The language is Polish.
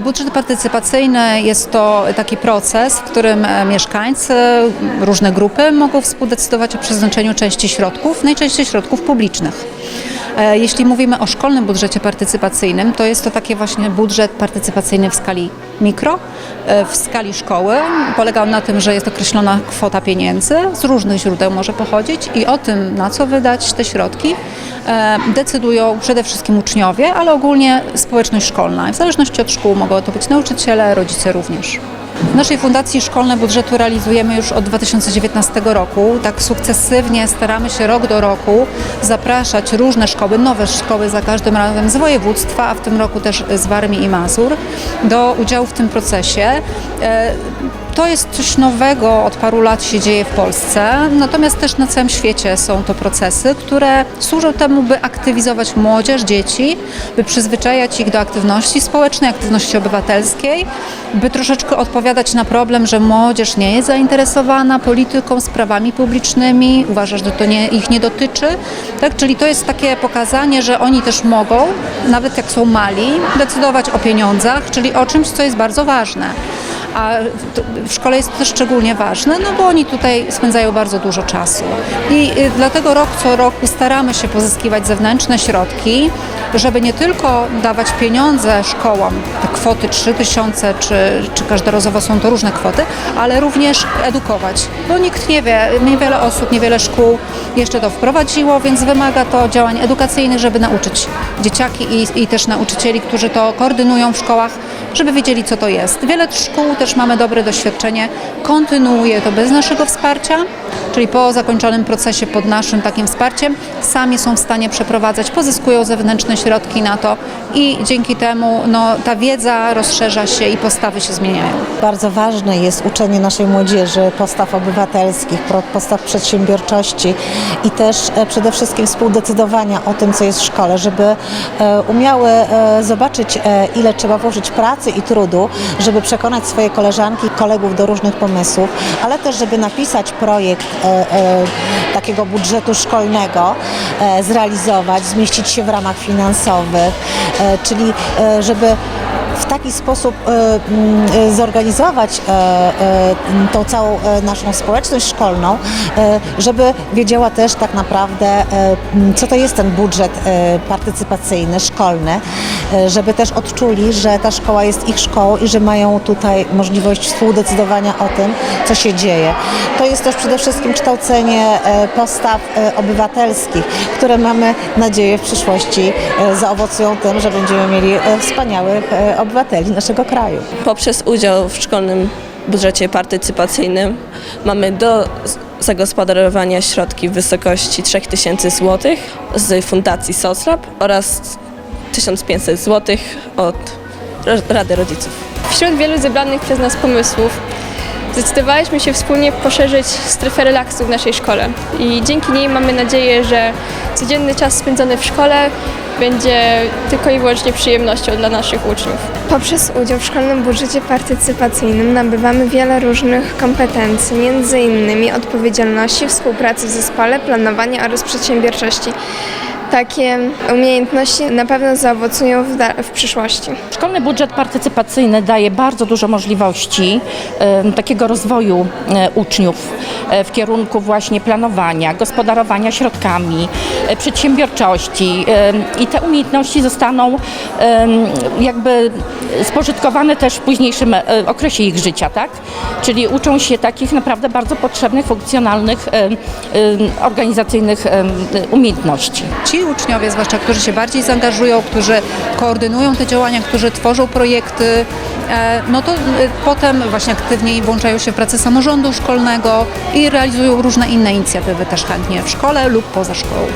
Budżet partycypacyjny jest to taki proces, w którym e, mieszkańcy, różne grupy mogą współdecydować o przeznaczeniu części środków, najczęściej środków publicznych. E, Jeśli mówimy o szkolnym budżecie partycypacyjnym, to jest to taki właśnie budżet partycypacyjny w skali mikro, e, w skali szkoły. Polega on na tym, że jest określona kwota pieniędzy, z różnych źródeł może pochodzić i o tym, na co wydać te środki, e, decydują przede wszystkim uczniowie, ale ogólnie społeczność szkolna. W zależności od szkół mogą to być nauczyciele, rodzice również. W naszej fundacji szkolne budżetu realizujemy już od 2019 roku. Tak sukcesywnie staramy się rok do roku zapraszać różne szkoły, nowe szkoły za każdym razem z województwa, a w tym roku też z Warmii i Mazur, do udziału w tym procesie. E, To jest coś nowego, od paru lat się dzieje w Polsce, natomiast też na całym świecie są to procesy, które służą temu, by aktywizować młodzież, dzieci, by przyzwyczajać ich do aktywności społecznej, aktywności obywatelskiej, by troszeczkę odpowiadać na problem, że młodzież nie jest zainteresowana polityką, sprawami publicznymi, uważa, że to nie, ich nie dotyczy. Tak? Czyli to jest takie pokazanie, że oni też mogą, nawet jak są mali, decydować o pieniądzach, czyli o czymś, co jest bardzo ważne. A w szkole jest to szczególnie ważne, no bo oni tutaj spędzają bardzo dużo czasu. I y, dlatego rok co roku staramy się pozyskiwać zewnętrzne środki, żeby nie tylko dawać pieniądze szkołom, te kwoty 3000 czy, czy każdorazowo są to różne kwoty, ale również edukować, bo nikt nie wie, niewiele osób, niewiele szkół jeszcze to wprowadziło, więc wymaga to działań edukacyjnych, żeby nauczyć dzieciaki i, i też nauczycieli, którzy to koordynują w szkołach, żeby wiedzieli, co to jest. Wiele szkół też mamy dobre doświadczenie, kontynuuje to bez naszego wsparcia, czyli po zakończonym procesie pod naszym takim wsparciem, sami są w stanie przeprowadzać, pozyskują zewnętrzne środki na to i dzięki temu no, ta wiedza rozszerza się i postawy się zmieniają. Bardzo ważne jest uczenie naszej młodzieży postaw obywatelskich, postaw przedsiębiorczości i też e, przede wszystkim współdecydowania o tym, co jest w szkole, żeby e, umiały e, zobaczyć, ile trzeba włożyć pracy i trudu, żeby przekonać swoje koleżanki i kolegów do różnych pomysłów, ale też, żeby napisać projekt e, e, takiego budżetu szkolnego, e, zrealizować, zmieścić się w ramach finansowych, e, czyli e, żeby w taki sposób e, mm, zorganizować e, e, tą całą naszą społeczność szkolną, żeby wiedziała też tak naprawdę, co to jest ten budżet partycypacyjny, szkolny, żeby też odczuli, że ta szkoła jest ich szkołą i że mają tutaj możliwość współdecydowania o tym, co się dzieje. To jest też przede wszystkim kształcenie e, postaw e, obywatelskich, które mamy nadzieję w przyszłości e, zaowocują tym, że będziemy mieli e, wspaniałych e, obywateli naszego kraju. Poprzez udział w szkolnym budżecie partycypacyjnym mamy do zagospodarowania środki w wysokości 3000 zł z Fundacji SOSLAB oraz 1500 zł od Rady Rodziców. Wśród wielu zebranych przez nas pomysłów zdecydowaliśmy się wspólnie poszerzyć strefę relaksu w naszej szkole i dzięki niej mamy nadzieję, że codzienny czas spędzony w szkole będzie tylko i wyłącznie przyjemnością dla naszych uczniów. Poprzez udział w szkolnym budżecie partycypacyjnym nabywamy wiele różnych kompetencji, m.in. odpowiedzialności, współpracy w zespole, planowania oraz przedsiębiorczości. Takie umiejętności na pewno zaowocują w, da- w przyszłości. Szkolny budżet partycypacyjny daje bardzo dużo możliwości em, takiego rozwoju e, uczniów e, w kierunku właśnie planowania, gospodarowania środkami, e, przedsiębiorczości em, i te umiejętności zostaną em, jakby spożytkowane też w późniejszym e, okresie ich życia, tak? Czyli uczą się takich naprawdę bardzo potrzebnych, funkcjonalnych, em, em, organizacyjnych em, umiejętności. Ci uczniowie, zwłaszcza którzy się bardziej zaangażują, którzy koordynują te działania, którzy tworzą projekty, e, no to e, potem właśnie aktywniej włączają się w pracę samorządu szkolnego i realizują różne inne inicjatywy też chętnie w szkole lub poza szkołą.